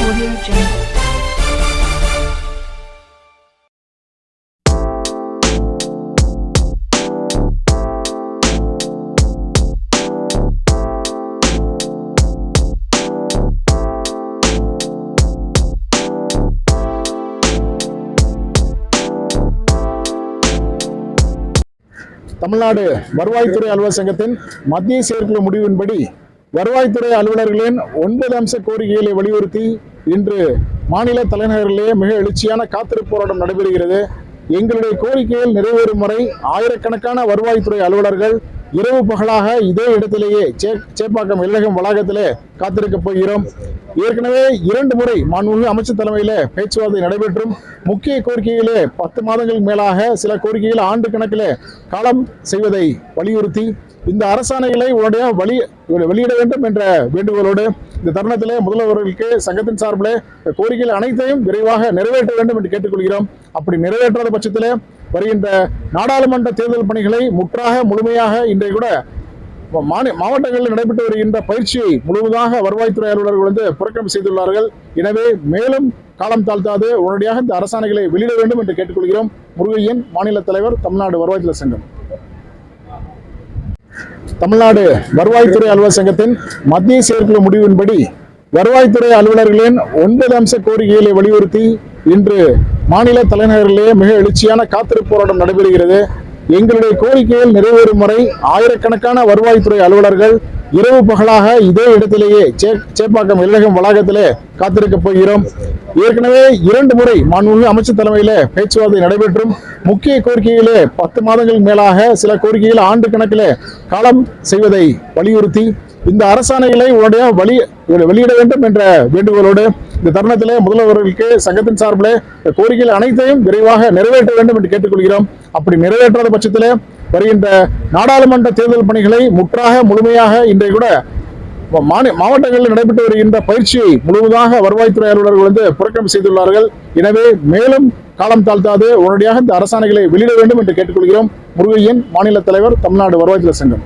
Audio Jungle. Tamil Nadu வருவாய்த்துறை அலுவலர் சங்கத்தின் மத்திய செயற்குழு முடிவின்படி வருவாய்த்துறை அலுவலர்களின் ஒன்பது அம்ச கோரிக்கைகளை வலியுறுத்தி இன்று மாநில தலைநகரிலேயே மிக எழுச்சியான காத்திருப்பு போராட்டம் நடைபெறுகிறது. எங்களுடைய கோரிக்கைகள் நிறைவேறும் வரை ஆயிரக்கணக்கான வருவாய்த்துறை அலுவலர்கள் இரவு பகலாக இதே இடத்திலேயே சே சேப்பாக்கம் எல்லகம் வளாகத்திலே காத்திருக்கப் போகிறோம். ஏற்கனவே இரண்டு முறை மாண்புமிகு அமைச்சர் தலைமையில் பேச்சுவார்த்தை நடைபெற்றும். முக்கிய கோரிக்கைகளே பத்து மாதங்களுக்கு மேலாக சில கோரிக்கைகள் ஆண்டு கணக்கில் காலம் செய்வதை வலியுறுத்தி இந்த அரசாணைகளை உடனடியாக வழி வெளியிட வேண்டும் என்ற வேண்டுகோளோடு இந்த தருணத்திலே முதல்வர்களுக்கு சங்கத்தின் சார்பில் கோரிக்கைகள் அனைத்தையும் விரைவாக நிறைவேற்ற வேண்டும் என்று கேட்டுக்கொள்கிறோம். அப்படி நிறைவேற்றாத பட்சத்திலே வருகின்ற நாடாளுமன்ற தேர்தல் பணிகளை முற்றாக முழுமையாக இன்றைய கூட மாநி மாவட்டங்களில் நடைபெற்று வருகின்ற பயிற்சியை முழுவதாக வருவாய்த்துறை அலுவலர்கள் வந்து புறக்கணிப்பு செய்துள்ளார்கள். எனவே மேலும் காலம் தாழ்த்தாது. உடனடியாக இந்த அரசாணைகளை வெளியிட வேண்டும் என்று கேட்டுக்கொள்கிறோம். முருகையன் மாநில தலைவர் தமிழ்நாடு வருவாய்த்துறை சங்கம். தமிழ்நாடு வருவாய்த்துறை அலுவலர் சங்கத்தின் மத்திய செயற்குழு முடிவின்படி வருவாய்த்துறை அலுவலர்களின் ஒன்பது அம்ச கோரிக்கைகளை வலியுறுத்தி இன்று மாநில தலைநகரிலேயே மிக எழுச்சியான காத்திருப்பு போராட்டம் நடைபெறுகிறது. எங்களுடைய கோரிக்கைகள் நிறைவேறும் வரை ஆயிரக்கணக்கான வருவாய்த்துறை அலுவலர்கள் இரவு பகலாக இதே இடத்திலேயே சே சேப்பாக்கம் வெள்ளகம் வளாகத்திலே காத்திருக்க போகிறோம். ஏற்கனவே இரண்டு முறை மாண்புமிகு அமைச்சர் தலைமையில பேச்சுவார்த்தை நடைபெற்றும். முக்கிய கோரிக்கைகளே பத்து மாதங்களுக்கு மேலாக சில கோரிக்கைகள் ஆண்டு கணக்கில் காலம் செய்வதை வலியுறுத்தி இந்த அரசாணைகளை உடனடியாக வழி வெளியிட வேண்டும் என்ற வேண்டுகோளோடு இந்த தருணத்திலே முதல்வர்களுக்கு சங்கத்தின் சார்பில் கோரிக்கைகள் அனைத்தையும் விரைவாக நிறைவேற்ற வேண்டும் என்று கேட்டுக்கொள்கிறோம். அப்படி நிறைவேற்றாத பட்சத்திலே வருகின்ற நாடாளுமன்ற தேர்தல் பணிகளை முற்றாக முழுமையாக இன்றைய கூட மாவட்டங்களில் நடைபெற்று வருகின்ற பயிற்சியை முழுவதாக வருவாய்த்துறை அலுவலர்கள் வந்து புறக்கணிப்பு செய்துள்ளார்கள். எனவே மேலும் காலம் தாழ்த்தாது. உடனடியாக இந்த அரசாணைகளை வெளியிட வேண்டும் என்று கேட்டுக்கொள்கிறோம். முருகையன் மாநில தலைவர் தமிழ்நாடு வருவாய்த்துறை சங்கம்.